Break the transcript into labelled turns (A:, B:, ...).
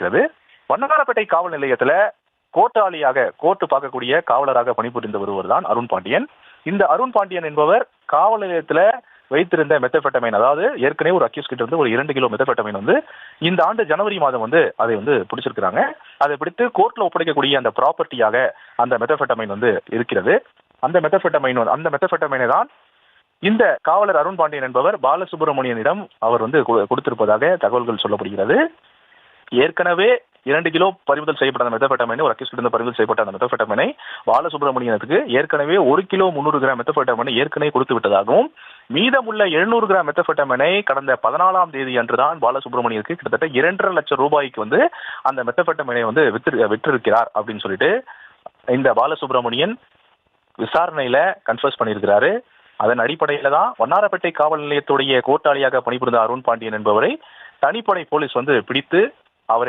A: இருக்கிறது வண்ணாரப்பேட்டை காவல் நிலையத்துல கோட்டாளியாக கோர்ட்டு பார்க்கக்கூடிய காவலராக பணிபுரிந்து வருவர் தான் அருண் பாண்டியன். இந்த அருண் பாண்டியன் என்பவர் காவல் நிலையத்துல வைத்திருந்த மெத்தபெட்டமைன் அதாவது ஏற்கனவே ஒரு அக்யூஸ் கிட்ட இருந்து ஒரு இரண்டு கிலோ மெத்தபெட்டமைன் வந்து இந்த ஆண்டு ஜனவரி மாதம் வந்து அதை வந்து பிடிச்சிருக்கிறாங்க. அதை பிடித்து கோர்ட்ல ஒப்படைக்கக்கூடிய அந்த ப்ராப்பர்ட்டியாக அந்த மெத்தபெட்டமைன் வந்து இருக்கிறது. அந்த மெத்தபெட்டமைன் அந்த மெத்தபெட்டமைனை தான் இந்த காவலர் அருண் பாண்டியன் என்பவர் பாலசுப்ரமணியனிடம் அவர் வந்து கொடுத்திருப்பதாக தகவல்கள் சொல்லப்படுகிறது. ஏற்கனவே இரண்டு கிலோ பறிமுதல் செய்யப்பட்ட மெத்தபெட்டமைனை ஒரு அக்யூஸ்ட் இருந்து பறிமுதல் செய்யப்பட்ட அந்த மெத்தபெட்டமைனை பாலசுப்ரமணியனுக்கு ஏற்கனவே ஒரு கிலோ முன்னூறு கிராம் மெத்தபெட்டமைனை ஏற்கனவே கொடுத்து விட்டதாகவும் மீதமுள்ள எழுநூறு கிராம் மெத்தபெட்டமைனை கடந்த பதினாலாம் தேதி அன்றுதான் பாலசுப்ரமணியனுக்கு கிட்டத்தட்ட இரண்டரை லட்சம் ரூபாய்க்கு வந்து அந்த மெத்தபெட்டமைனை வந்து வித்து விற்றிருக்கிறார் அப்படின்னு சொல்லிட்டு இந்த பாலசுப்ரமணியன் விசாரணையில கன்ஃபர்ஸ் பண்ணியிருக்கிறாரு. அதன் அடிப்படையில தான் வண்ணாரப்பேட்டை காவல் நிலையத்துடைய கோட்டாளியாக பணிபுரிந்த அருண் பாண்டியன் என்பவரை தனிப்படை போலீஸ் வந்து பிடித்து